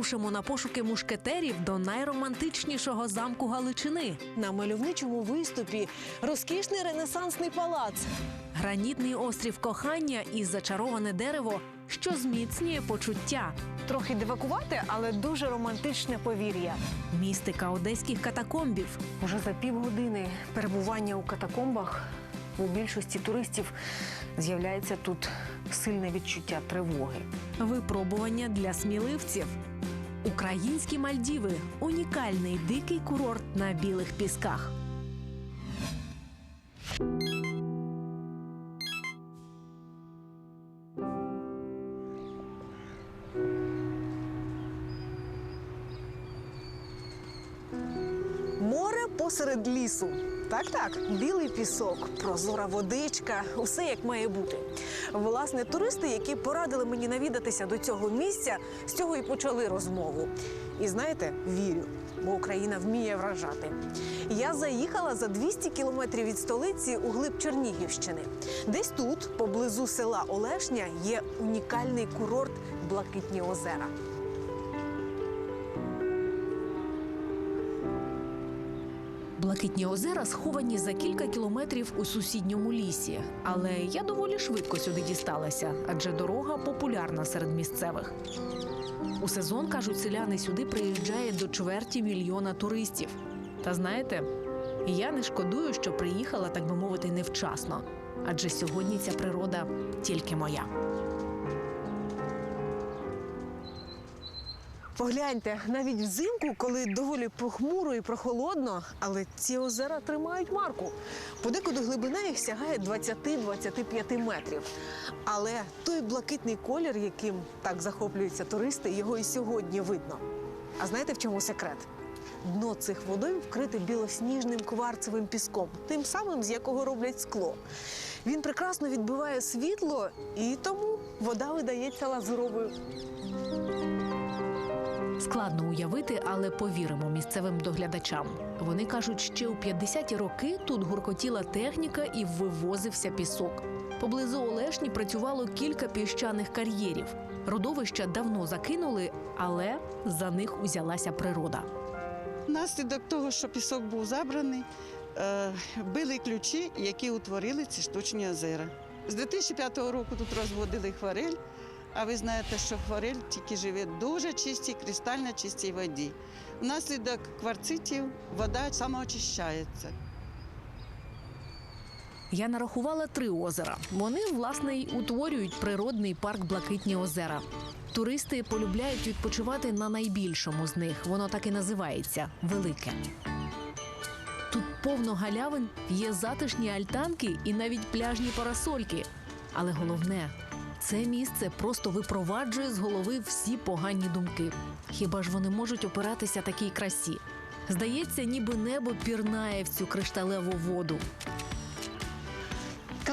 Рушимо на пошуки мушкетерів до найромантичнішого замку Галичини. На мальовничому виступі розкішний ренесансний палац. Гранітний острів кохання і зачароване дерево, що зміцнює почуття. Трохи дивакувати, але дуже романтичне повір'я. Містика одеських катакомбів. Уже за півгодини перебування у катакомбах у більшості туристів з'являється тут сильне відчуття тривоги. Випробування для сміливців. Українські Мальдіви унікальний дикий курорт на білих пісках. Посеред лісу. Так, так, білий пісок, прозора водичка, усе як має бути. Власне, туристи, які порадили мені навідатися до цього місця, з цього і почали розмову. І знаєте, вірю, бо Україна вміє вражати. Я заїхала за 200 кілометрів від столиці у глиб Чернігівщини. Десь тут, поблизу села Олешня, є унікальний курорт Блакитні озера. Блакитні озера сховані за кілька кілометрів у сусідньому лісі. Але я доволі швидко сюди дісталася, адже дорога популярна серед місцевих. У сезон, кажуть, селяни сюди приїжджає до чверті мільйона туристів. Та знаєте, я не шкодую, що приїхала, так би мовити, невчасно. Адже сьогодні ця природа тільки моя. Погляньте, навіть взимку, коли доволі похмуро і прохолодно, але ці озера тримають марку. Подекуди глибина їх сягає 20-25 метрів. Але той блакитний колір, яким так захоплюються туристи, його і сьогодні видно. А знаєте, в чому секрет? Дно цих водойм вкрите білосніжним кварцевим піском, тим самим, з якого роблять скло. Він прекрасно відбиває світло, і тому вода видається лазуровою. Складно уявити, але повіримо місцевим доглядачам. Вони кажуть, ще у 50-ті роки тут гуркотіла техніка і вивозився пісок. Поблизу Олешні працювало кілька піщаних кар'єрів. Родовища давно закинули, але за них узялася природа. Внаслідок того, що пісок був забраний, е, били ключі, які утворили ці штучні озера. З 2005 року тут розводили хварель, а ви знаєте, що хварель тільки живе в дуже чистій, кристально чистій воді. Внаслідок кварцитів вода самоочищається. Я нарахувала три озера. Вони, власне, й утворюють природний парк Блакитні озера. Туристи полюбляють відпочивати на найбільшому з них. Воно так і називається Велике. Тут повно галявин, є затишні альтанки і навіть пляжні парасольки. Але головне, це місце просто випроваджує з голови всі погані думки. Хіба ж вони можуть опиратися такій красі? Здається, ніби небо пірнає в цю кришталеву воду.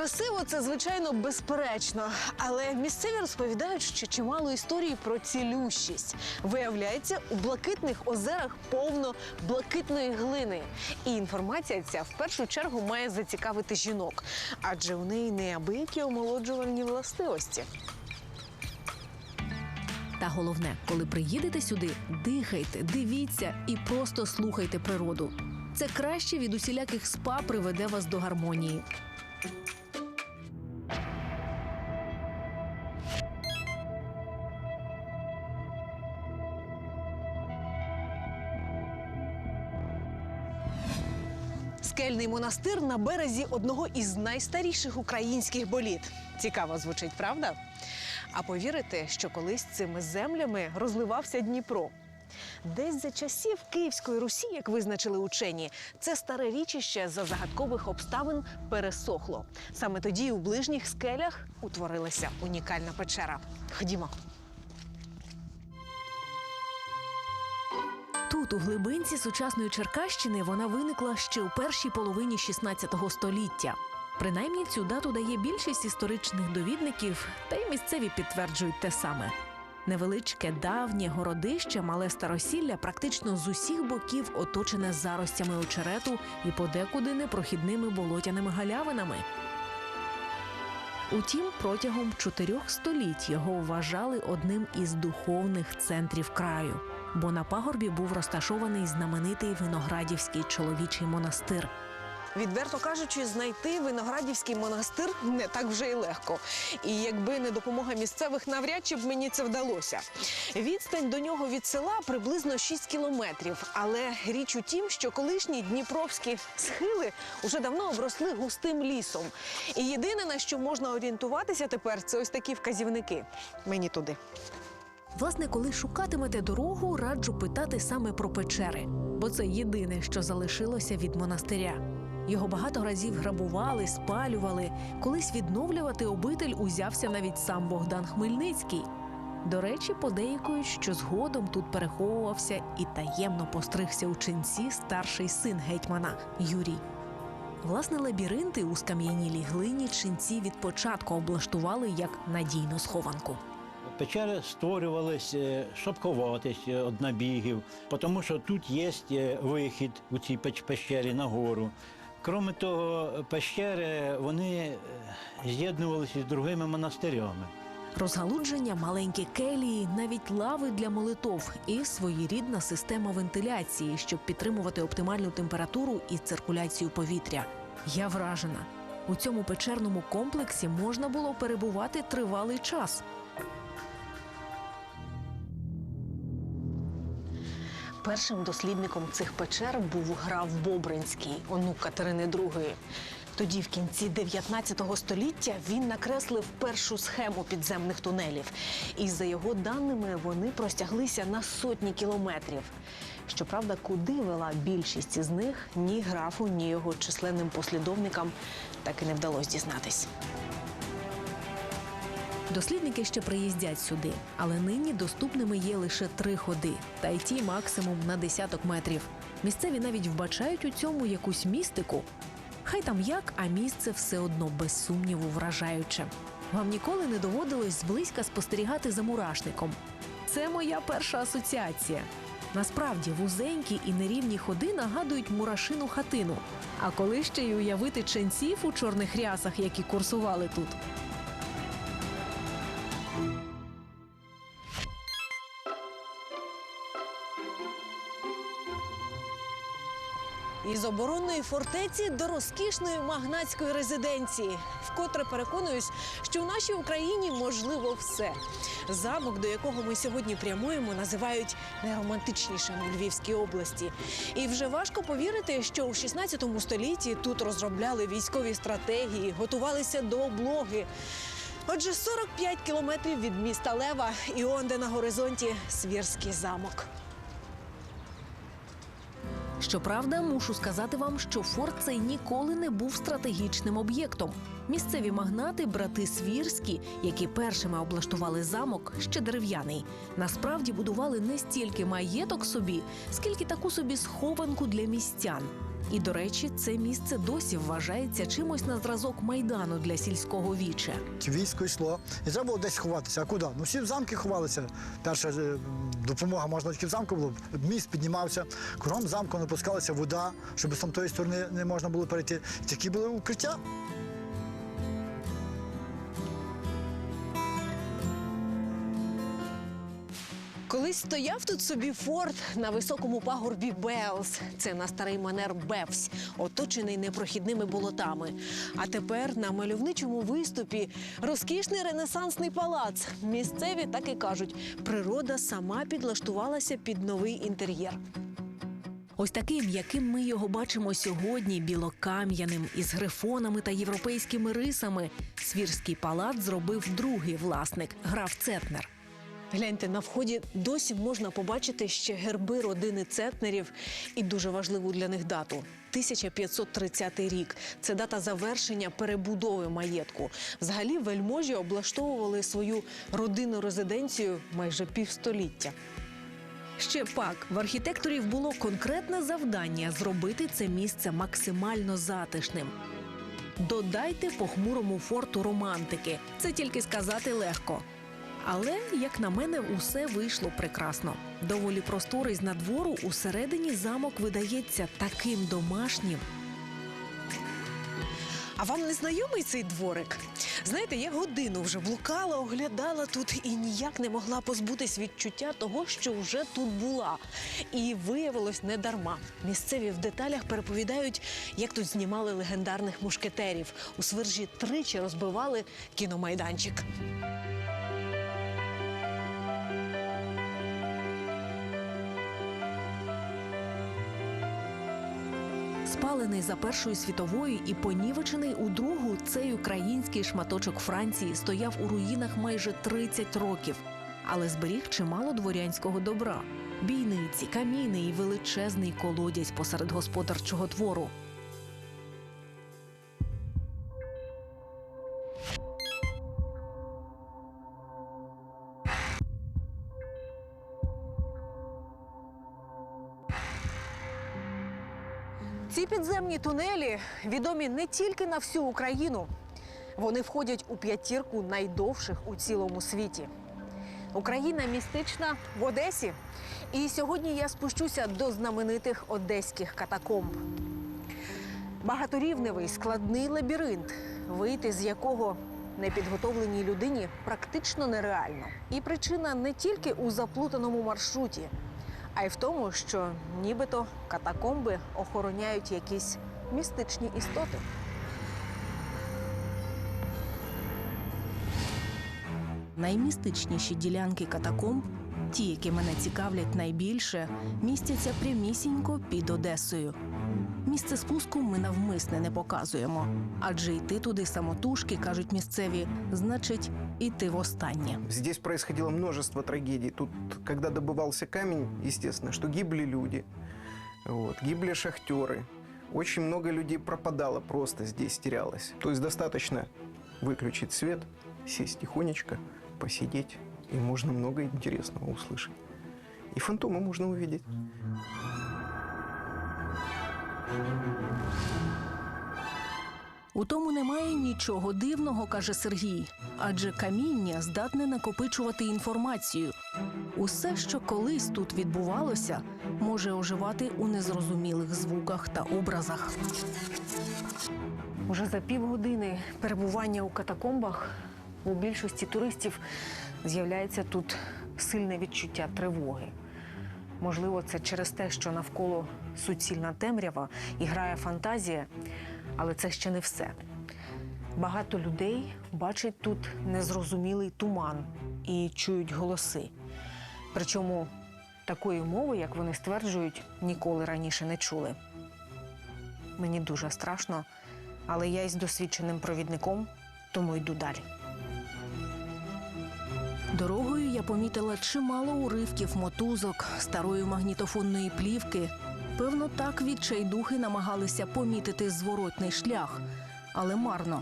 Красиво це звичайно безперечно, але місцеві розповідають, що чимало історій про цілющість. Виявляється, у блакитних озерах повно блакитної глини. І інформація ця в першу чергу має зацікавити жінок, адже у неї неабиякі омолоджувальні властивості. Та головне, коли приїдете сюди, дихайте, дивіться і просто слухайте природу. Це краще від усіляких спа приведе вас до гармонії. Скельний монастир на березі одного із найстаріших українських боліт. Цікаво звучить, правда? А повірите, що колись цими землями розливався Дніпро. Десь за часів Київської Русі, як визначили учені, це старе річище за загадкових обставин пересохло. Саме тоді у ближніх скелях утворилася унікальна печера. Ходімо. Тут, у глибинці сучасної Черкащини, вона виникла ще у першій половині 16 століття. Принаймні цю дату дає більшість історичних довідників, та й місцеві підтверджують те саме. Невеличке давнє городище, мале старосілля, практично з усіх боків оточене заростями очерету і подекуди непрохідними болотяними галявинами. Утім, протягом чотирьох століть його вважали одним із духовних центрів краю, бо на пагорбі був розташований знаменитий виноградівський чоловічий монастир. Відверто кажучи, знайти виноградівський монастир не так вже й легко. І якби не допомога місцевих, навряд чи б мені це вдалося. Відстань до нього від села приблизно 6 кілометрів. Але річ у тім, що колишні дніпровські схили уже давно обросли густим лісом. І єдине, на що можна орієнтуватися тепер, це ось такі вказівники. Мені туди. Власне, коли шукатимете дорогу, раджу питати саме про печери, бо це єдине, що залишилося від монастиря. Його багато разів грабували, спалювали. Колись відновлювати обитель узявся навіть сам Богдан Хмельницький. До речі, подейкують, що згодом тут переховувався і таємно постригся у ченці старший син гетьмана Юрій. Власне, лабіринти у скам'янілій глині ченці від початку облаштували як надійну схованку. Печери створювалися, щоб ховатися від набігів, тому що тут є е, вихід у цій печ- пещері на гору. Крім того, пещери вони е, з'єднувалися з другими монастирями. Розгалудження, маленькі келії, навіть лави для молитов і своєрідна система вентиляції, щоб підтримувати оптимальну температуру і циркуляцію повітря. Я вражена. У цьому печерному комплексі можна було перебувати тривалий час. Першим дослідником цих печер був граф Бобринський, онук Катерини II. Тоді, в кінці 19 століття, він накреслив першу схему підземних тунелів. І за його даними вони простяглися на сотні кілометрів. Щоправда, куди вела більшість із них, ні графу, ні його численним послідовникам так і не вдалося дізнатись. Дослідники ще приїздять сюди, але нині доступними є лише три ходи, та й ті максимум на десяток метрів. Місцеві навіть вбачають у цьому якусь містику. Хай там як, а місце все одно без сумніву вражаюче. Вам ніколи не доводилось зблизька спостерігати за мурашником. Це моя перша асоціація. Насправді вузенькі і нерівні ходи нагадують мурашину хатину. А коли ще й уявити ченців у чорних рясах, які курсували тут. Із оборонної фортеці до розкішної магнатської резиденції, вкотре переконуюсь, що в нашій Україні можливо все. Замок, до якого ми сьогодні прямуємо, називають найромантичнішим у Львівській області. І вже важко повірити, що у 16 столітті тут розробляли військові стратегії, готувалися до облоги. Отже, 45 кілометрів від міста Лева і онде на горизонті Свірський замок. Щоправда, мушу сказати вам, що форт цей ніколи не був стратегічним об'єктом. Місцеві магнати, брати Свірські, які першими облаштували замок, ще дерев'яний, насправді будували не стільки маєток собі, скільки таку собі схованку для містян. І, до речі, це місце досі вважається чимось на зразок майдану для сільського віча. Військо йшло, і треба було десь ховатися. А куди? Ну всі в замки ховалися. Перша е, допомога можна тільки в замку було. Міст піднімався, кругом замку напускалася вода, щоб з тої сторони не можна було перейти. Такі були укриття. Колись стояв тут собі форт на високому пагорбі Белс. Це на старий манер Бевсь, оточений непрохідними болотами. А тепер на мальовничому виступі розкішний ренесансний палац. Місцеві так і кажуть, природа сама підлаштувалася під новий інтер'єр. Ось таким, яким ми його бачимо сьогодні, білокам'яним із грифонами та європейськими рисами, Свірський палац зробив другий власник граф Цетнер. Гляньте, на вході досі можна побачити ще герби родини Цетнерів і дуже важливу для них дату 1530 рік. Це дата завершення перебудови маєтку. Взагалі вельможі облаштовували свою родинну резиденцію майже півстоліття. Ще пак в архітекторів було конкретне завдання зробити це місце максимально затишним. Додайте похмурому форту романтики. Це тільки сказати легко. Але, як на мене, усе вийшло прекрасно. Доволі просторий з надвору усередині замок видається таким домашнім. А вам не знайомий цей дворик? Знаєте, я годину вже блукала, оглядала тут і ніяк не могла позбутись відчуття того, що вже тут була. І виявилось не дарма. Місцеві в деталях переповідають, як тут знімали легендарних мушкетерів. У свержі тричі розбивали кіномайданчик. Спалений за першою світової і понівечений у другу, цей український шматочок Франції стояв у руїнах майже 30 років, але зберіг чимало дворянського добра: бійниці, каміни і величезний колодязь посеред господарчого двору. Ці підземні тунелі відомі не тільки на всю Україну. Вони входять у п'ятірку найдовших у цілому світі. Україна містична в Одесі. І сьогодні я спущуся до знаменитих одеських катакомб. Багаторівневий складний лабіринт, вийти з якого непідготовленій людині практично нереально. І причина не тільки у заплутаному маршруті, а й в тому, що нібито катакомби охороняють якісь містичні істоти. Наймістичніші ділянки катакомб, ті, які мене цікавлять найбільше, містяться прямісінько під Одесою. Місце спуску ми навмисне не показуємо, адже йти туди самотужки, кажуть місцеві, значить іти востаннє. Здесь происходило множество трагедий. Тут, когда добывался камень, естественно, что гибли люди, вот, гибли шахтеры. Очень много людей пропадало просто здесь, терялось. То есть достаточно выключить свет, сесть тихонечко, посидеть, и можно много интересного услышать. И фантомы можно увидеть. У тому немає нічого дивного, каже Сергій, адже каміння здатне накопичувати інформацію. Усе, що колись тут відбувалося, може оживати у незрозумілих звуках та образах. Уже за півгодини перебування у катакомбах у більшості туристів з'являється тут сильне відчуття тривоги. Можливо, це через те, що навколо суцільна темрява і грає фантазія, але це ще не все. Багато людей бачать тут незрозумілий туман і чують голоси. Причому такої мови, як вони стверджують, ніколи раніше не чули. Мені дуже страшно, але я із досвідченим провідником, тому йду далі. Дорогою я помітила чимало уривків мотузок, старої магнітофонної плівки. Певно, так відчайдухи намагалися помітити зворотний шлях, але марно.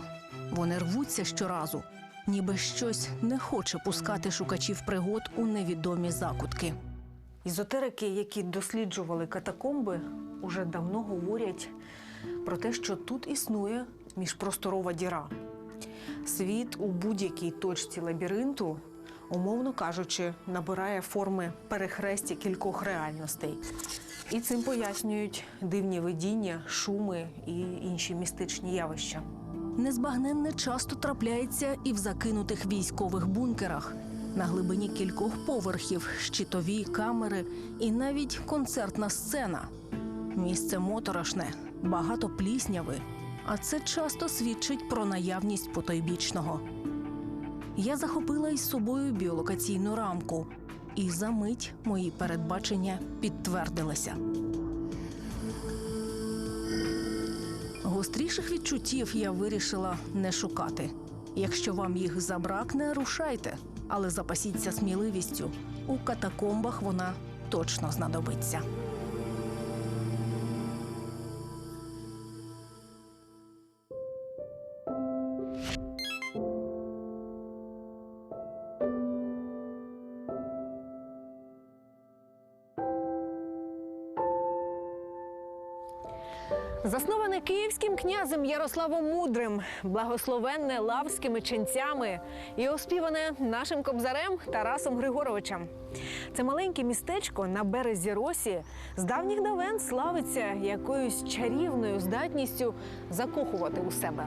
Вони рвуться щоразу, ніби щось не хоче пускати шукачів пригод у невідомі закутки. Ізотерики, які досліджували катакомби, уже давно говорять про те, що тут існує міжпросторова діра. Світ у будь-якій точці лабіринту, умовно кажучи, набирає форми перехрестя кількох реальностей. І цим пояснюють дивні видіння, шуми і інші містичні явища. Незбагненне часто трапляється і в закинутих військових бункерах. На глибині кількох поверхів, щитові камери і навіть концертна сцена. Місце моторошне, багато плісняви, а це часто свідчить про наявність потойбічного. Я захопила із собою біолокаційну рамку, і за мить мої передбачення підтвердилися. Гостріших відчуттів я вирішила не шукати. Якщо вам їх забракне, рушайте, але запасіться сміливістю. У катакомбах вона точно знадобиться. Київським князем Ярославом Мудрим, благословенне лавськими ченцями і оспіване нашим кобзарем Тарасом Григоровичем. Це маленьке містечко на березі Росі з давніх давен славиться якоюсь чарівною здатністю закохувати у себе.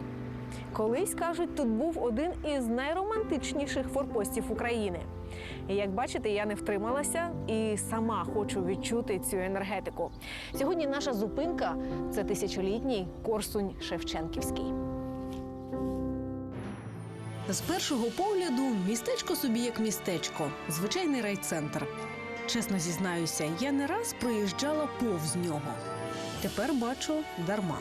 Колись кажуть, тут був один із найромантичніших форпостів України. І як бачите, я не втрималася і сама хочу відчути цю енергетику. Сьогодні наша зупинка це тисячолітній Корсунь Шевченківський. З першого погляду містечко собі як містечко, звичайний райцентр. Чесно зізнаюся, я не раз проїжджала повз нього. Тепер бачу дарма.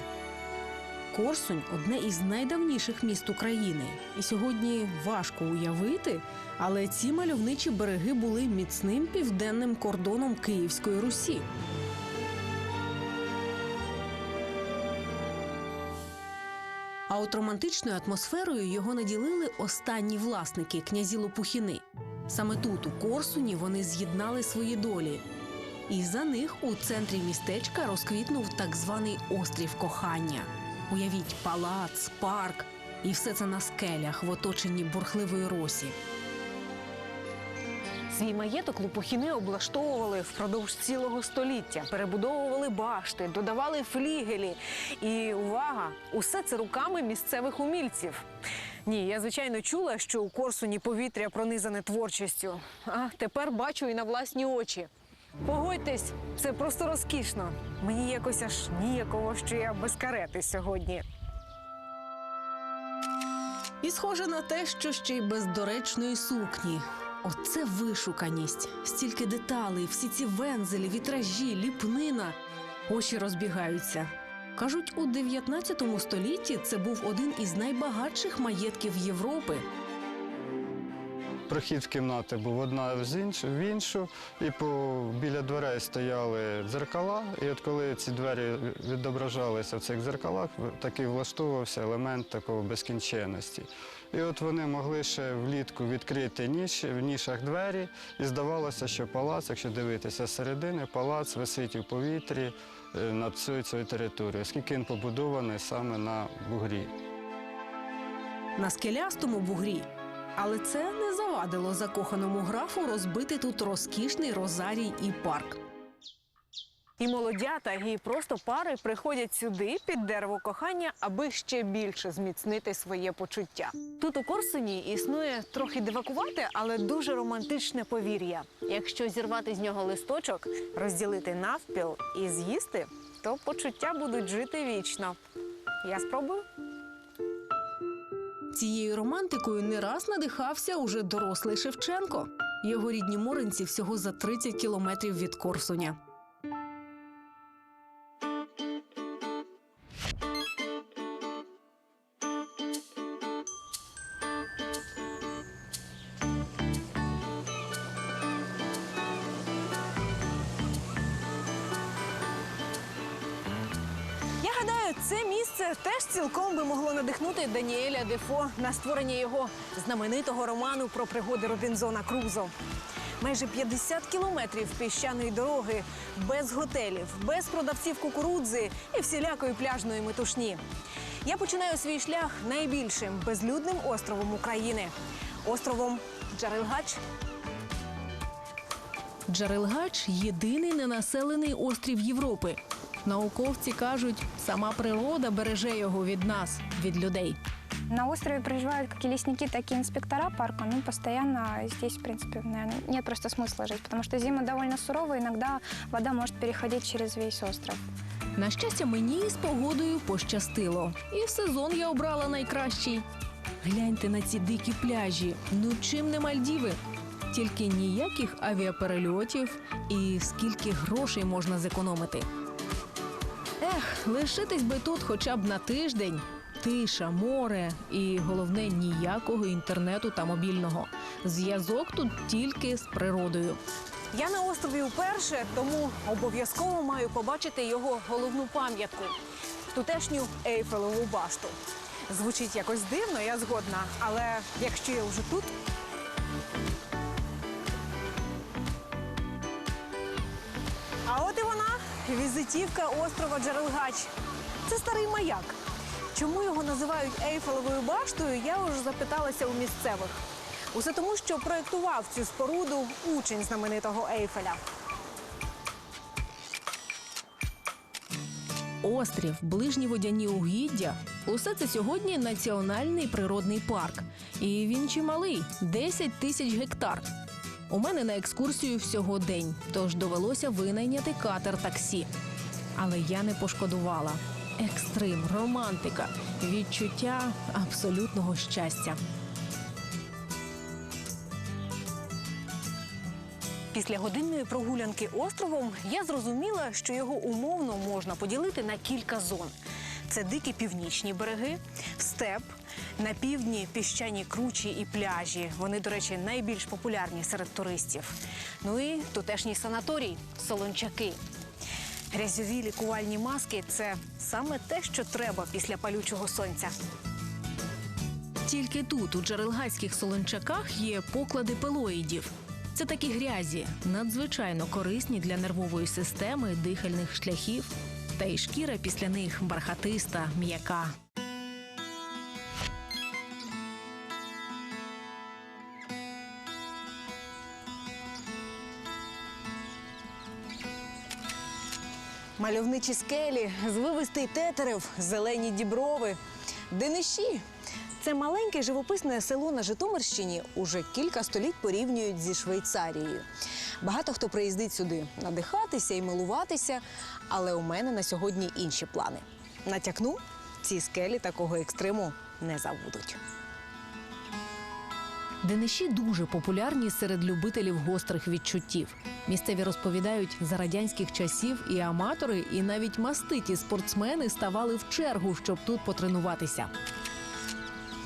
Корсунь одне із найдавніших міст України, і сьогодні важко уявити, але ці мальовничі береги були міцним південним кордоном Київської Русі. А от романтичною атмосферою його наділили останні власники князі Лопухіни. Саме тут, у Корсуні, вони з'єднали свої долі. І за них у центрі містечка розквітнув так званий острів кохання. Уявіть, палац, парк, і все це на скелях в оточенні бурхливої росі. Свій маєток Лопухіни облаштовували впродовж цілого століття, перебудовували башти, додавали флігелі. І увага! Усе це руками місцевих умільців. Ні, я звичайно чула, що у Корсуні повітря пронизане творчістю. А тепер бачу і на власні очі. Погодьтесь, це просто розкішно. Мені якось аж ніяково, що я без карети сьогодні. І схоже на те, що ще й без доречної сукні. Оце вишуканість, стільки деталей, всі ці вензелі, вітражі, ліпнина. Очі розбігаються. Кажуть, у 19 столітті це був один із найбагатших маєтків Європи. Прохід в кімнати був одна в іншу, і по, біля дверей стояли дзеркала. І от коли ці двері відображалися в цих дзеркалах, такий влаштовувався елемент такого безкінченності. І от вони могли ще влітку відкрити ніж, в нішах двері, і здавалося, що палац, якщо дивитися середини, палац висить у повітрі е, над всією цією територією, оскільки він побудований саме на бугрі. на скелястому бугрі. Але це не завадило закоханому графу розбити тут розкішний розарій і парк. І молодята, і просто пари приходять сюди під дерево кохання, аби ще більше зміцнити своє почуття. Тут у Корсуні існує трохи дивакувате, але дуже романтичне повір'я. Якщо зірвати з нього листочок, розділити навпіл і з'їсти, то почуття будуть жити вічно. Я спробую. Цією романтикою не раз надихався уже дорослий Шевченко. Його рідні моринці всього за 30 кілометрів від Корсуня. Цілком би могло надихнути Даніеля Дефо на створення його знаменитого роману про пригоди Робінзона Крузо. Майже 50 кілометрів піщаної дороги, без готелів, без продавців кукурудзи і всілякої пляжної метушні. Я починаю свій шлях найбільшим безлюдним островом України островом Джарелгач. Джарелгач єдиний ненаселений острів Європи. Науковці кажуть, сама природа береже його від нас, від людей. На острове проживают как и лесники, так и инспектора парка. Ну, постоянно здесь, в принципе, наверное, нет просто смысла жить, потому что зимы довольно суровые, иногда вода может переходить через весь остров. На щастя, мені з погодою пощастило. І в сезон я обрала найкращий. Гляньте на ці дикі пляжі. Ну чим не Мальдіви? Тільки ніяких авіаперельотів і скільки грошей можна зекономити. Ех, лишитись би тут хоча б на тиждень. Тиша, море і головне ніякого інтернету та мобільного. Зв'язок тут тільки з природою. Я на острові вперше, тому обов'язково маю побачити його головну пам'ятку тутешню Ейфелеву башту. Звучить якось дивно, я згодна, але якщо я вже тут. Візитівка острова Джерелгач. Це старий маяк. Чому його називають Ейфелевою баштою, я вже запиталася у місцевих. Усе тому, що проєктував цю споруду учень знаменитого Ейфеля. острів, ближні водяні угіддя усе це сьогодні національний природний парк. І він чималий 10 тисяч гектар. У мене на екскурсію всього день, тож довелося винайняти катер таксі. Але я не пошкодувала. Екстрим, романтика, відчуття абсолютного щастя. Після годинної прогулянки островом я зрозуміла, що його умовно можна поділити на кілька зон. Це дикі північні береги, степ, на півдні піщані кручі і пляжі. Вони, до речі, найбільш популярні серед туристів. Ну і тутешній санаторій солончаки. Грязьові лікувальні маски це саме те, що треба після палючого сонця. Тільки тут, у джерелгацьких солончаках, є поклади пелоїдів. Це такі грязі, надзвичайно корисні для нервової системи, дихальних шляхів. Та й шкіра після них бархатиста, м'яка. Мальовничі скелі, звивистий тетерев, зелені діброви, дениші. Це маленьке живописне село на Житомирщині уже кілька століть порівнюють зі Швейцарією. Багато хто приїздить сюди надихатися і милуватися, але у мене на сьогодні інші плани. Натякну, ці скелі такого екстриму не забудуть. Дениші дуже популярні серед любителів гострих відчуттів. Місцеві розповідають, за радянських часів і аматори, і навіть маститі спортсмени ставали в чергу, щоб тут потренуватися.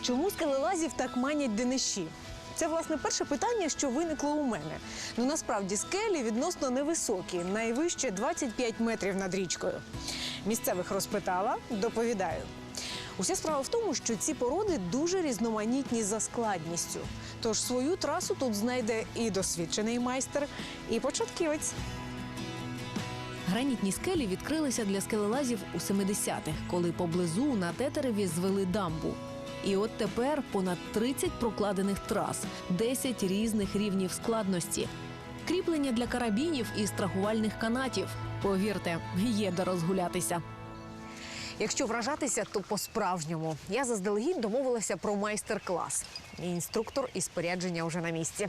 Чому скелелазів так манять дениші? Це власне перше питання, що виникло у мене. Ну насправді скелі відносно невисокі, найвище 25 метрів над річкою. Місцевих розпитала, доповідаю. Уся справа в тому, що ці породи дуже різноманітні за складністю. Тож свою трасу тут знайде і досвідчений майстер, і початківець. Гранітні скелі відкрилися для скелелазів у 70-х, коли поблизу на тетереві звели дамбу. І от тепер понад 30 прокладених трас, 10 різних рівнів складності, кріплення для карабінів і страхувальних канатів. Повірте, є де розгулятися. Якщо вражатися, то по-справжньому. Я заздалегідь домовилася про майстер-клас. І інструктор і спорядження вже на місці.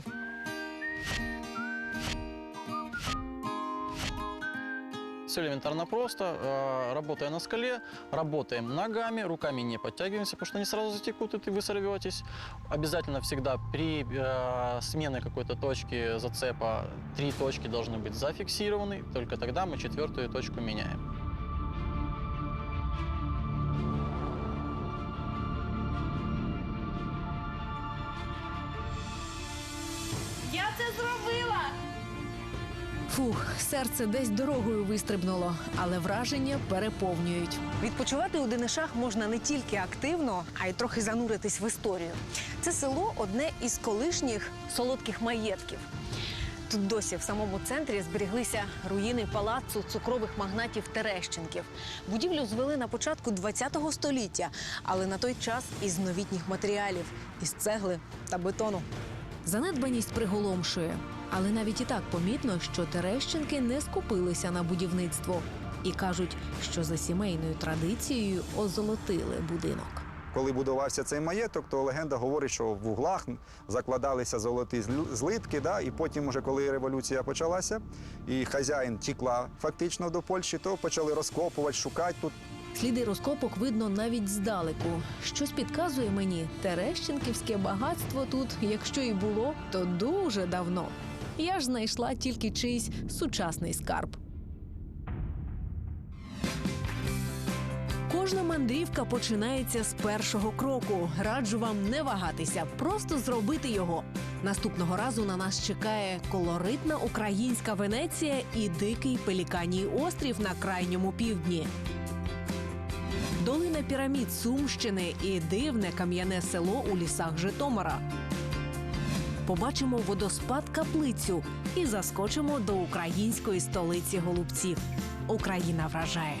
Все элементарно просто. Э, Работая на скале, работаем ногами, руками не подтягиваемся, потому что они сразу затекут, и ты- вы сорветесь. Обязательно всегда при э, смене какой-то точки зацепа три точки должны быть зафиксированы. Только тогда мы четвертую точку меняем. Фух, серце десь дорогою вистрибнуло, але враження переповнюють. Відпочивати у Денишах можна не тільки активно, а й трохи зануритись в історію. Це село одне із колишніх солодких маєтків. Тут досі в самому центрі зберіглися руїни палацу цукрових магнатів Терещенків. Будівлю звели на початку ХХ століття, але на той час із новітніх матеріалів із цегли та бетону. Занедбаність приголомшує, але навіть і так помітно, що Терещенки не скупилися на будівництво і кажуть, що за сімейною традицією озолотили будинок. Коли будувався цей маєток, то легенда говорить, що в углах закладалися золоті злитки. Да? І потім, уже коли революція почалася, і хазяїн тікла фактично до Польщі, то почали розкопувати, шукати тут. Сліди розкопок видно навіть здалеку. Щось підказує мені, Терещенківське багатство тут, якщо і було, то дуже давно. Я ж знайшла тільки чийсь сучасний скарб. Кожна мандрівка починається з першого кроку. Раджу вам не вагатися, просто зробити його. Наступного разу на нас чекає колоритна українська Венеція і дикий пеліканій острів на крайньому півдні. Долина пірамід Сумщини і дивне кам'яне село у лісах Житомира. Побачимо водоспад каплицю і заскочимо до української столиці голубців. Україна вражає.